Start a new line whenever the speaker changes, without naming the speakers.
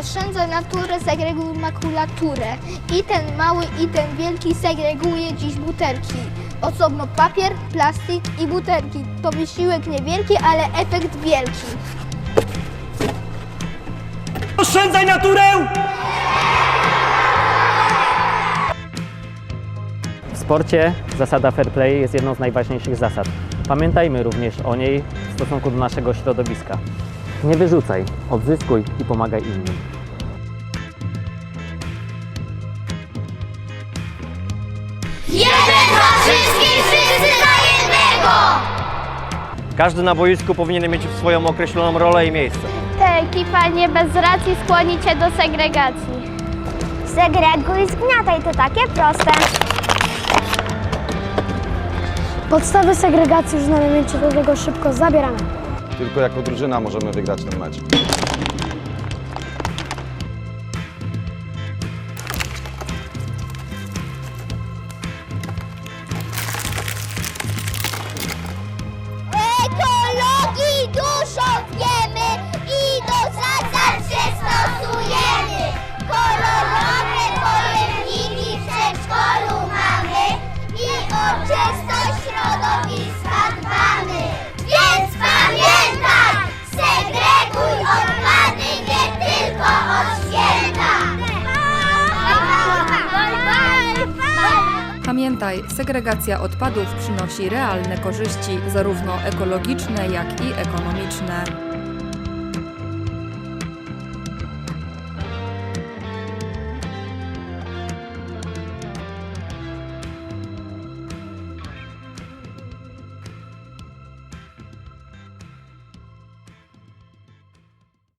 Oszczędzaj naturę, segreguj makulaturę. I ten mały, i ten wielki segreguje dziś butelki. Osobno papier, plastik i butelki. To wysiłek niewielki, ale efekt wielki.
Oszczędzaj naturę!
W sporcie zasada fair play jest jedną z najważniejszych zasad. Pamiętajmy również o niej w stosunku do naszego środowiska. Nie wyrzucaj, odzyskuj i pomagaj innym.
Jeden za wszystkich, wszyscy za jednego!
Każdy na boisku powinien mieć swoją określoną rolę i miejsce.
Ta ekipa nie bez racji skłoni cię do segregacji.
Segreguj, zgniataj, to takie proste.
Podstawy segregacji już znamy, więc się do tego szybko zabieramy.
Tylko jako drużyna możemy wygrać ten mecz.
Pamiętaj, segregacja odpadów przynosi realne korzyści, zarówno ekologiczne, jak i ekonomiczne.